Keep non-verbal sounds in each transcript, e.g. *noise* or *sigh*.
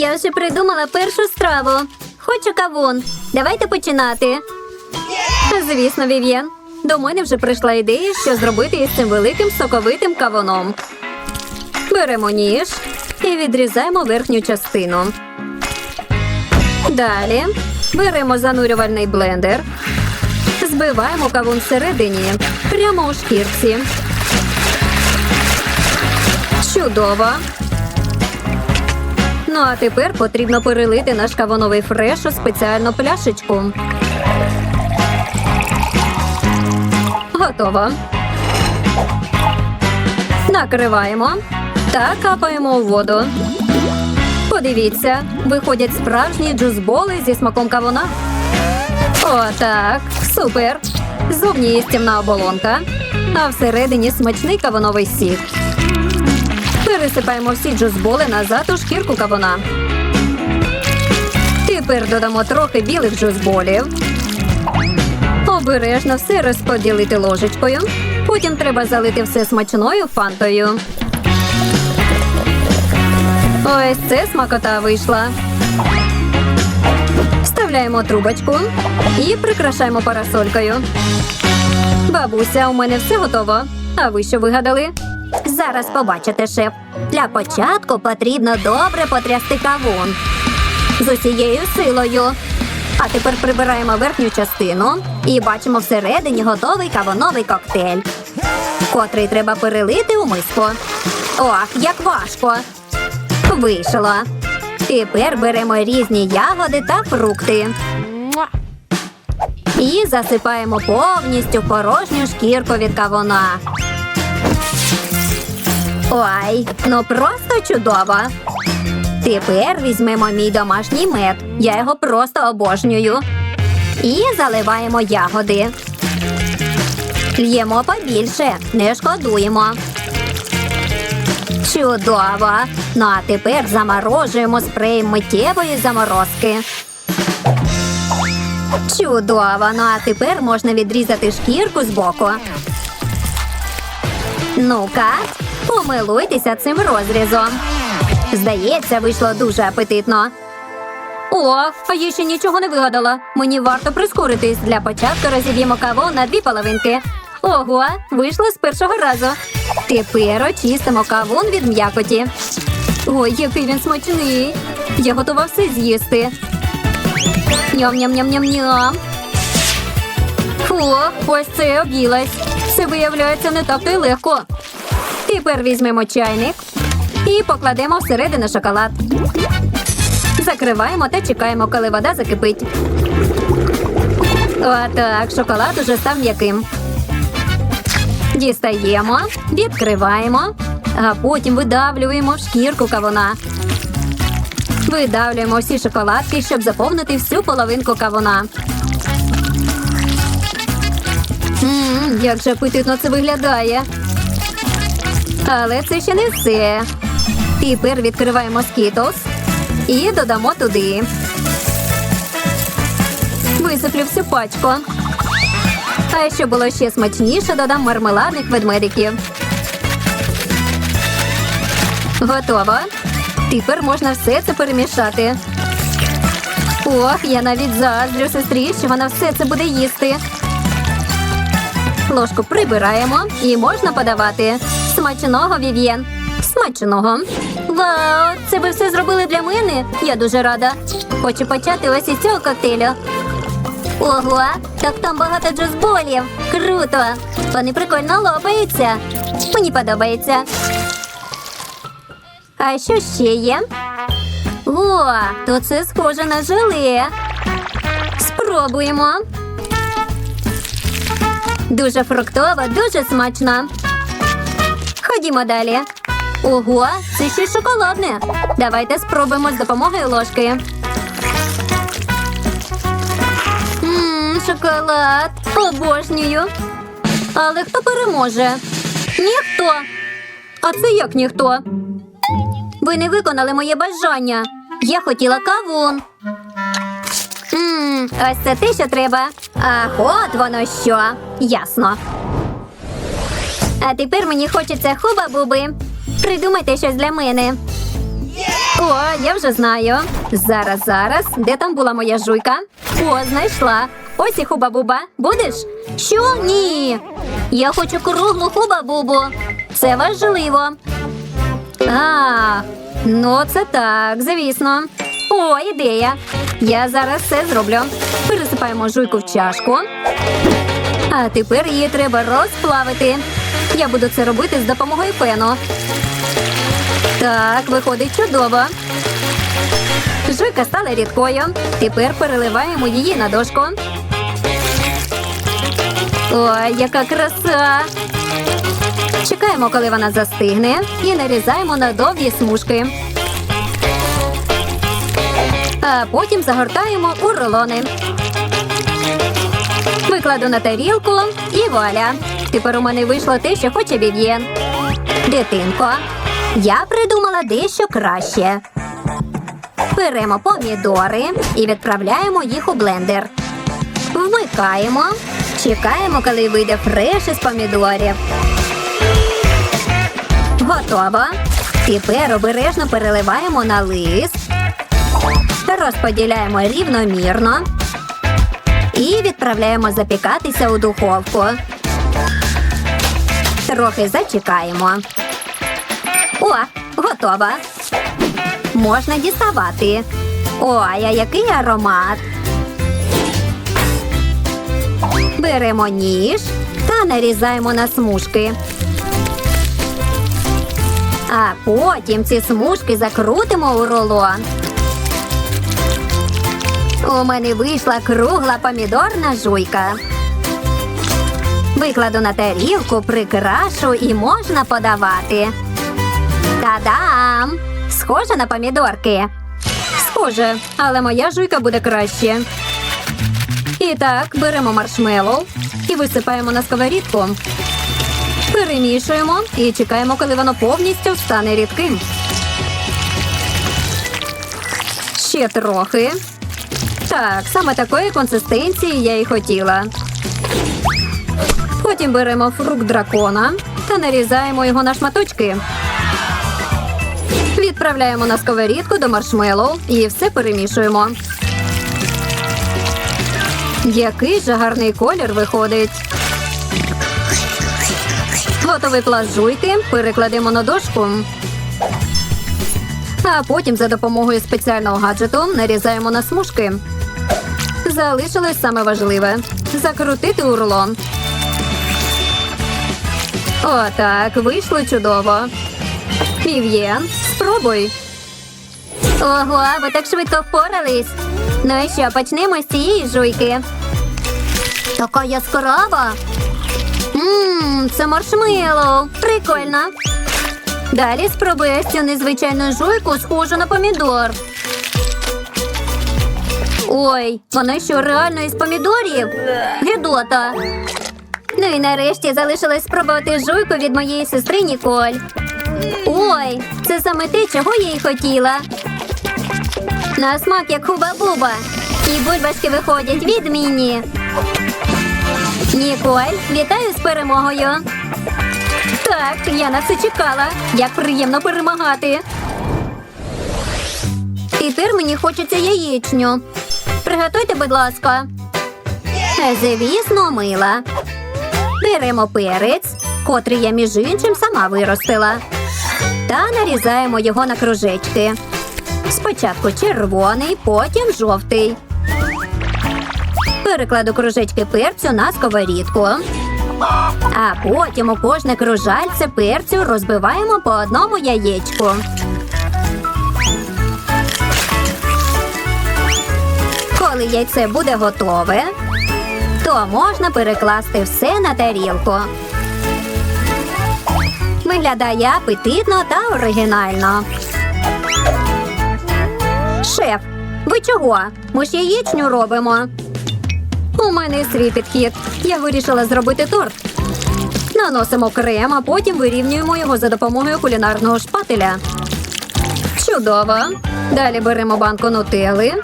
Я вже придумала першу страву. Хочу кавун. Давайте починати. Звісно, Вів'єн. До мене вже прийшла ідея, що зробити із цим великим соковитим кавуном. Беремо ніж і відрізаємо верхню частину. Далі беремо занурювальний блендер. Збиваємо кавун всередині, прямо у шкірці. Чудово. Ну а тепер потрібно перелити наш кавуновий фреш у спеціальну пляшечку. Готово. Накриваємо та капаємо у воду. Подивіться, виходять справжні джузболи зі смаком кавуна. О, так, супер. Зовні є стімна оболонка, а всередині смачний кавуновий сік. Пересипаємо всі джузболи назад у шкірку кавуна. Тепер додамо трохи білих джузболів. Обережно все розподілити ложечкою. Потім треба залити все смачною фантою. Ось це смакота вийшла. Вставляємо трубочку і прикрашаємо парасолькою. Бабуся, у мене все готово. А ви що вигадали? Зараз побачите, шеф. Для початку потрібно добре потрясти кавун з усією силою. А тепер прибираємо верхню частину і бачимо всередині готовий кавуновий коктейль, котрий треба перелити у миску. Ох, як важко! Вийшло. Тепер беремо різні ягоди та фрукти. І засипаємо повністю порожню шкірку від кавуна. Ой, ну просто чудово. Тепер візьмемо мій домашній мед. Я його просто обожнюю. І заливаємо ягоди. Л'ємо побільше, не шкодуємо. Чудово! Ну а тепер заморожуємо спреєм миттєвої заморозки. Чудово! Ну а тепер можна відрізати шкірку з боку. Ну-ка, помилуйтеся цим розрізом. Здається, вийшло дуже апетитно. О, а я ще нічого не вигадала. Мені варто прискоритись. Для початку розіб'ємо каву на дві половинки. Ого, вийшло з першого разу. Тепер очистимо кавун від м'якоті. Ой, який він смачний. Я готова все з'їсти. Ням-ням-ням-ням-ням. Фу, ось це я об'їлась. Це виявляється не так то й легко. Тепер візьмемо чайник і покладемо всередину шоколад. Закриваємо та чекаємо, коли вода закипить. Отак, шоколад уже став м'яким. Дістаємо, відкриваємо, а потім видавлюємо шкірку кавуна. Видавлюємо всі шоколадки, щоб заповнити всю половинку кавуна. Ммм, як же апетитно це виглядає. Але це ще не все. Тепер відкриваємо скітлс і додамо туди. Висиплю всю пачку. А щоб було ще смачніше, додам мармеладних ведмедиків. Готово. Тепер можна все це перемішати. Ох, я навіть заздрю сестрі, що вона все це буде їсти. Ложку прибираємо і можна подавати. Смачного, Вів'єн. Смачного. Вау! Це ви все зробили для мене? Я дуже рада. Хочу почати ось із цього коктейлю. Ого, так там багато джузболів. Круто! Вони прикольно лопаються. Мені подобається. А що ще є? О, то це схоже на желе. Спробуємо. Дуже фруктово, дуже смачно. Ходімо далі. Ого, це ще шоколадне. Давайте спробуємо з допомогою ложки. Ммм, шоколад. Обожнюю. Але хто переможе? Ніхто. А це як ніхто? Ви не виконали моє бажання. Я хотіла кавун. Ммм, ось це те, що треба. Ах, от воно що. Ясно. А тепер мені хочеться хуба-буби. Придумайте щось для мене. О, я вже знаю. Зараз, зараз. Де там була моя жуйка? О, знайшла. Ось і хуба-буба. Будеш? Що? Ні. Я хочу круглу хуба-бубу. Це важливо. А, ну це так, звісно. О, ідея. Я зараз все зроблю. Пересипаємо жуйку в чашку. А тепер її треба розплавити. Я буду це робити з допомогою фену. Так, виходить чудово. Жуйка стала рідкою. Тепер переливаємо її на дошку. Ой, яка краса! Чекаємо, коли вона застигне, і нарізаємо на довгі смужки. А потім загортаємо у рулони. Викладу на тарілку і вуаля. Тепер у мене вийшло те, що хоче Вів'єн. Дитинко, я придумала дещо краще. Беремо помідори і відправляємо їх у блендер. Вмикаємо, чекаємо, коли вийде фреш із помідорів. Готово. Тепер обережно переливаємо на лист, розподіляємо рівномірно і відправляємо запікатися у духовку. Трохи зачекаємо. О, готово. Можна діставати. Ой, а який аромат. Беремо ніж та нарізаємо на смужки. А потім ці смужки закрутимо у рулон. У мене вийшла кругла помідорна жуйка. Викладу на тарілку, прикрашу і можна подавати. Та-дам! Схоже на помідорки. Схоже, але моя жуйка буде краще. І так, беремо маршмеллоу і висипаємо на сковорідку. Перемішуємо і чекаємо, коли воно повністю стане рідким. Ще трохи. Так, саме такої консистенції я і хотіла. Потім беремо фрукт дракона та нарізаємо його на шматочки. Відправляємо на сковорідку до маршмеллоу і все перемішуємо. Який же гарний колір виходить. Готовий пласт жуйки перекладемо на дошку. А потім за допомогою спеціального гаджету нарізаємо на смужки. Залишилось саме важливе закрутити у. Отак, вийшло чудово. Вів'єн, спробуй. Ого, ви так швидко впорались. Ну і що, почнемо з цієї жуйки. Така яскрава. Ммм, це маршмеллоу. Прикольно. Далі спробую цю незвичайну жуйку, схожу на помідор. Ой, вона що реально із помідорів? Гідота. Ну і нарешті залишилось спробувати жуйку від моєї сестри Ніколь. Ой, це саме те, чого я й хотіла. На смак як хуба-буба. І бульбашки виходять відмінні. Ніколь, вітаю з перемогою. Так, я на це чекала. Як приємно перемагати. Тепер мені хочеться яєчню. Приготуйте, будь ласка. Звісно, мила. Беремо перець, котрий я між іншим сама виростила. Та нарізаємо його на кружечки. Спочатку червоний, потім жовтий. Перекладу кружечки перцю на сковорідку. А потім у кожне кружальце перцю розбиваємо по одному яєчку. Коли яйце буде готове, то можна перекласти все на тарілку. Виглядає апетитно та оригінально. Шеф, ви чого? Ми ж яєчню робимо. У мене свій підхід. Я вирішила зробити торт. Наносимо крем, а потім вирівнюємо його за допомогою кулінарного шпателя. Чудово. Далі беремо банку нутели,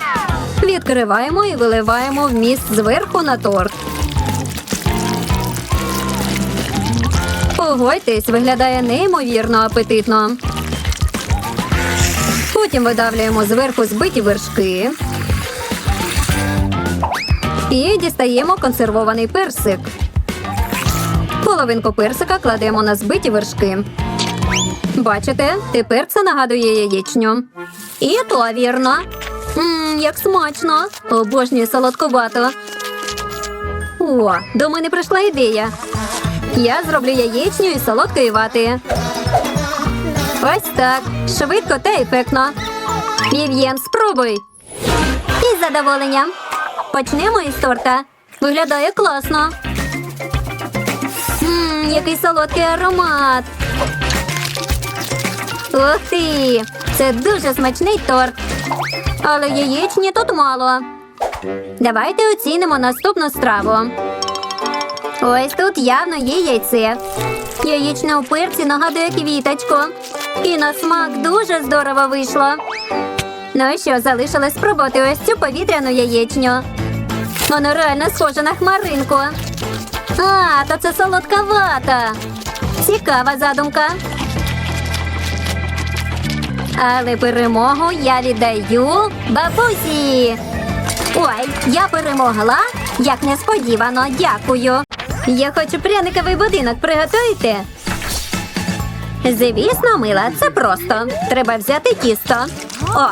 відкриваємо і виливаємо вміст зверху на торт. Погодьтесь, виглядає неймовірно апетитно. Потім видавлюємо зверху збиті вершки. І дістаємо консервований персик. Половинку персика кладемо на збиті вершки. Бачите, тепер це нагадує яєчню. І то вірно. Мм, як смачно. Обожнюю солодкувато. О, до мене прийшла ідея. Я зроблю яєчню із солодкої вати. Ось так. Швидко та ефектно. Вів'єн, спробуй. Із задоволенням. Почнемо із торта. Виглядає класно. Ммм, який солодкий аромат. Ух ти! Це дуже смачний торт. Але яєчні тут мало. Давайте оцінимо наступну страву. Ось тут явно є яйце. Яєчне у перці нагадує квіточку. І на смак дуже здорово вийшло. Ну і що, залишилось спробувати ось цю повітряну яєчню. Воно реально схоже на хмаринку. А, то це солодка вата. Цікава задумка. Але перемогу я віддаю бабусі. Ой, я перемогла. Як несподівано, дякую. Я хочу пряниковий будинок приготуйте. Звісно, мила, це просто. Треба взяти тісто. О,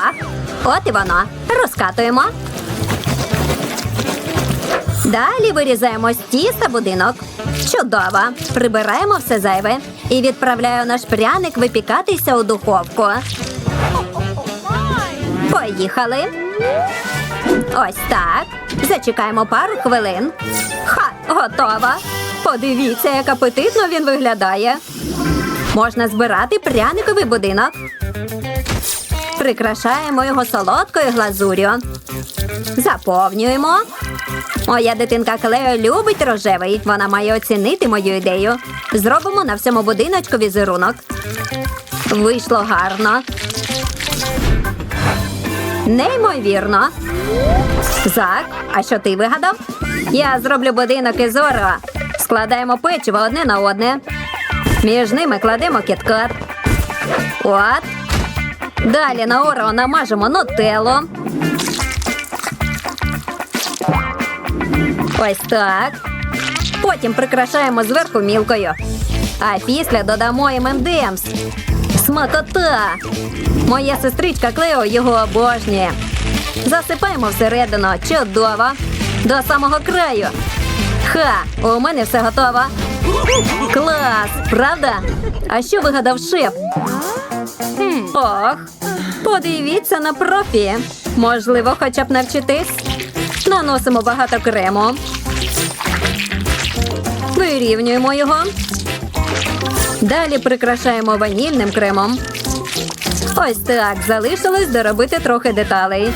от і воно. Розкатуємо. Далі вирізаємо з тіста будинок. Чудово. Прибираємо все зайве і відправляю наш пряник випікатися у духовку. Поїхали. Ось так. Зачекаємо пару хвилин. Ха, готово. Подивіться, як апетитно він виглядає. Можна збирати пряниковий будинок. Прикрашаємо його солодкою глазур'ю. Заповнюємо. Моя дитинка Клео любить рожевий. Вона має оцінити мою ідею. Зробимо на всьому будиночку візерунок. Вийшло гарно. Неймовірно. Зак, а що ти вигадав? Я зроблю будинок із Орео. Складаємо печиво одне на одне. Між ними кладемо кіткат. От. Далі на Орео намажемо нутеллу. Ось так. Потім прикрашаємо зверху мілкою. А після додамо ММДМС. Смакота! Моя сестричка Клео його обожнює. Засипаємо всередину. Чудово. До самого краю. Ха! У мене все готово. Клас! Правда? А що вигадав шеф? Ох, подивіться на профі. Можливо, хоча б навчитись. Наносимо багато крему. Вирівнюємо його. Далі прикрашаємо ванільним кремом. Ось так залишилось доробити трохи деталей.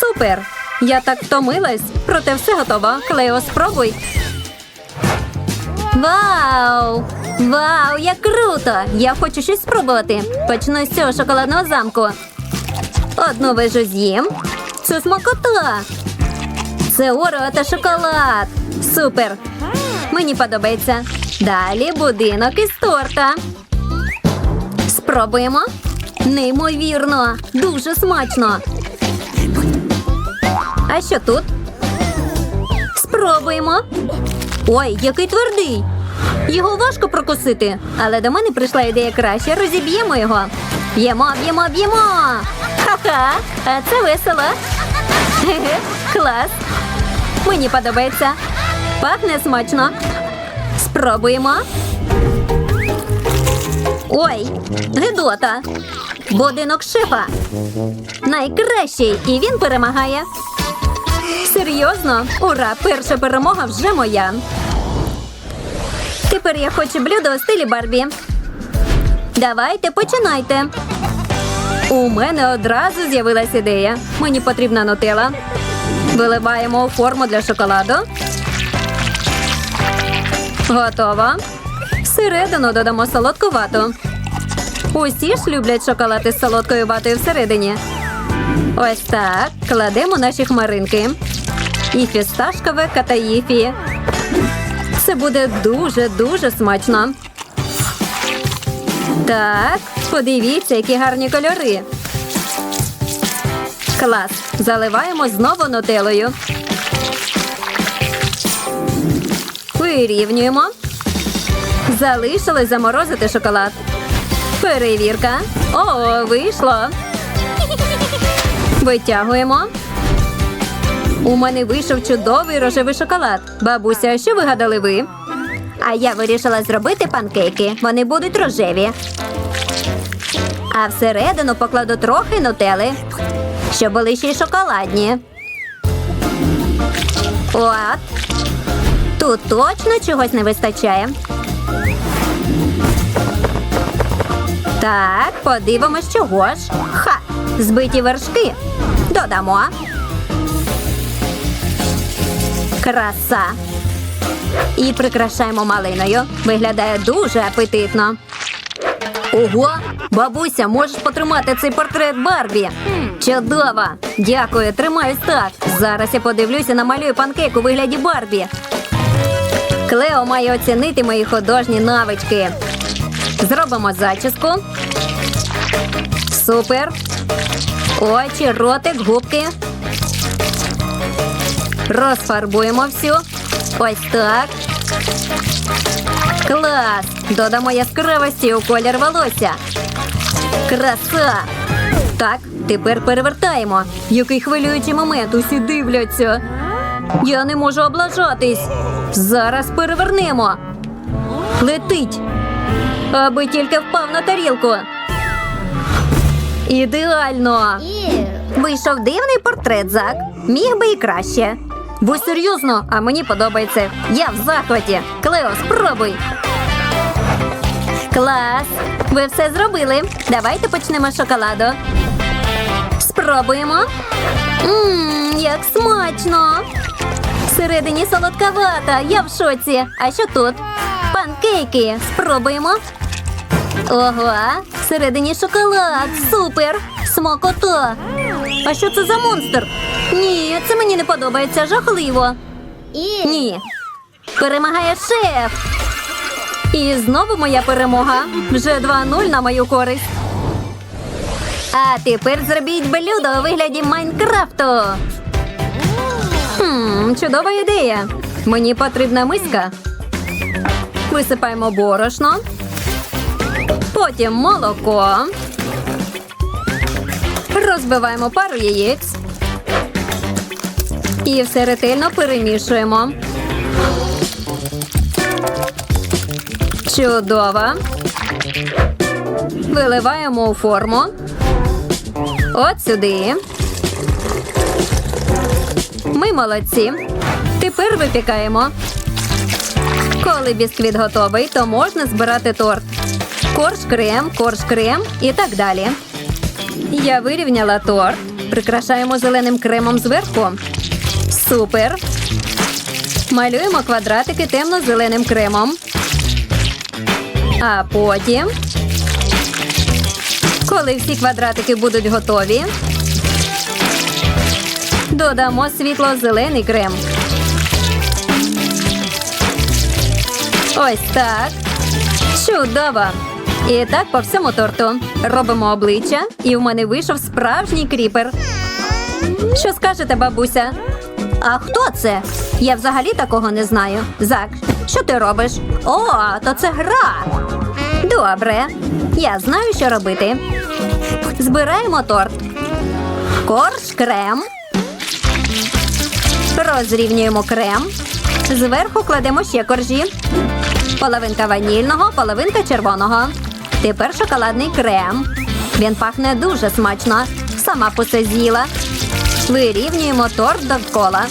Супер! Я так втомилась, проте все готово. Клео, спробуй. Вау! Вау, як круто! Я хочу щось спробувати. Почну з цього шоколадного замку. Одну вижу з'їм. Це смакота. Це Орео та шоколад. Супер! Мені подобається. Далі будинок із торта. Спробуємо. Неймовірно, дуже смачно. А що тут? Спробуємо. Ой, який твердий. Його важко прокусити, але до мене прийшла ідея краще. Розіб'ємо його. Б'ємо, б'ємо, б'ємо. Ха-ха, а це весело. Хе-хе, *laughs* Клас. Мені подобається. Пахне смачно. Спробуємо. Ой, Гедота. Будинок шефа. Найкращий, і він перемагає. Серйозно? Ура! Перша перемога вже моя. Тепер я хочу блюдо у стилі Барбі. Давайте починайте. У мене одразу з'явилась ідея. Мені потрібна нутела. Виливаємо форму для шоколаду. Готово. Всередину додамо солодку вату. Усі ж люблять шоколад із солодкою ватою всередині. Ось так. Кладемо наші хмаринки. І фісташкове катаїфі. Це буде дуже-дуже смачно. Так, подивіться, які гарні кольори. Клас. Заливаємо знову нутелою. Вирівнюємо. Залишилось заморозити шоколад. Перевірка. О, вийшло. Витягуємо. У мене вийшов чудовий рожевий шоколад. Бабуся, що вигадали ви? А я вирішила зробити панкейки. Вони будуть рожеві. А всередину покладу трохи нутели, щоб були ще й шоколадні. От. Тут точно чогось не вистачає. Так, подивимось, чого ж. Ха! Збиті вершки. Додамо. Краса. І прикрашаємо малиною. Виглядає дуже апетитно. Ого, бабуся, можеш потримати цей портрет Барбі? Чудово! Дякую, тримаюсь так. Зараз я подивлюся, намалюю панкейк у вигляді Барбі. Клео має оцінити мої художні навички. Зробимо зачіску. Супер. Очі, ротик, губки. Розфарбуємо всю. Ось так. Клас! Додамо яскравості у колір волосся. Краса! Так, тепер перевертаємо. Який хвилюючий момент, усі дивляться. Я не можу облажатись. Зараз перевернемо. Летить. Аби тільки впав на тарілку. Ідеально. Вийшов дивний портрет, Зак. Міг би і краще. Ви серйозно, а мені подобається. Я в захваті. Клео, спробуй. Клас! Ви все зробили. Давайте почнемо з шоколаду. Спробуємо. Ммм, як смачно. Всередині солодковата. Я в шоці. А що тут? Панкейки. Спробуємо. Ого, всередині шоколад. Супер! Смакота. А що це за монстр? Ні, це мені не подобається. Жахливо. Ні. Перемагає шеф. І знову моя перемога. Вже 2-0 на мою користь. А тепер зробіть блюдо у вигляді Майнкрафту. Чудова ідея. Мені потрібна миска. Висипаємо борошно. Потім молоко. Розбиваємо пару яєць. І все ретельно перемішуємо. Чудово. Виливаємо у форму. От сюди. Ми молодці. Тепер випікаємо. Коли бісквіт готовий, то можна збирати торт. Корж крем, корж крем і так далі. Я вирівняла торт. Прикрашаємо зеленим кремом зверху. Супер. Малюємо квадратики темно-зеленим кремом. А потім, коли всі квадратики будуть готові, додамо світло-зелений крем. Ось так. Чудово! І так по всьому торту. Робимо обличчя, і в мене вийшов справжній кріпер. Що скажете, бабуся? А хто це? Я взагалі такого не знаю. Зак, що ти робиш? О, то це гра. Добре. Я знаю, що робити. Збираємо торт. Корж крем. Розрівнюємо крем. Зверху кладемо ще коржі. Половинка ванільного, половинка червоного. Тепер шоколадний крем. Він пахне дуже смачно. Сама посе з'їла. Вирівнюємо торт довкола.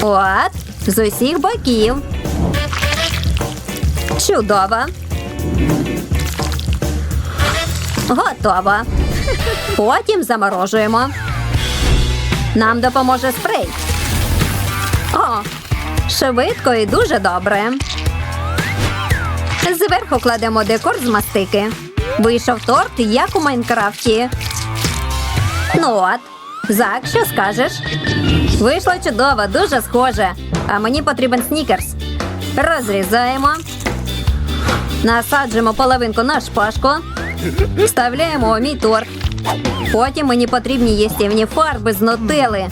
От, з усіх боків. Чудово. Готово. Потім заморожуємо. Нам допоможе спрей. О, швидко і дуже добре. Зверху кладемо декор з мастики. Вийшов торт, як у Майнкрафті. Ну от, Зак, що скажеш? Вийшло чудово, дуже схоже. А мені потрібен снікерс. Розрізаємо. Насаджуємо половинку на шпажку. Вставляємо у мій торт. Потім мені потрібні їстівні фарби з нутели.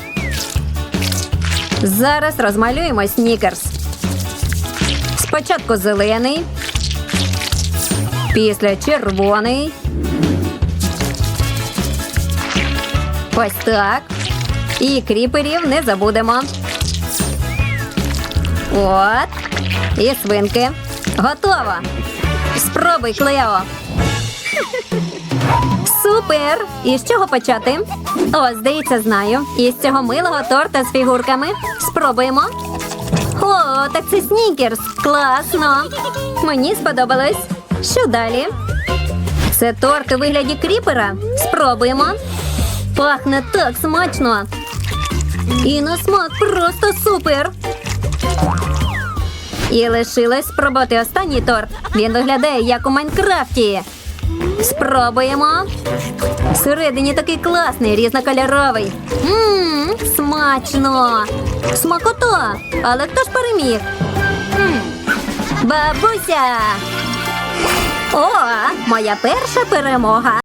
Зараз розмалюємо снікерс. Спочатку зелений, після червоний. Ось так. І кріперів не забудемо. От. І свинки. Готово. Спробуй, Клео. Супер! І з чого почати? О, здається, знаю. Із цього милого торта з фігурками. Спробуємо. О, так це снікерс. Класно. Мені сподобалось. Що далі? Це торт у вигляді кріпера. Спробуємо. Пахне так смачно. І на смак просто супер. І лишилось спробувати останній торт. Він виглядає як у Майнкрафті. Спробуємо. Всередині такий класний, різнокольоровий. Ммм, смачно. Смакота. Але хто ж переміг? М, Бабуся. О, моя перша перемога.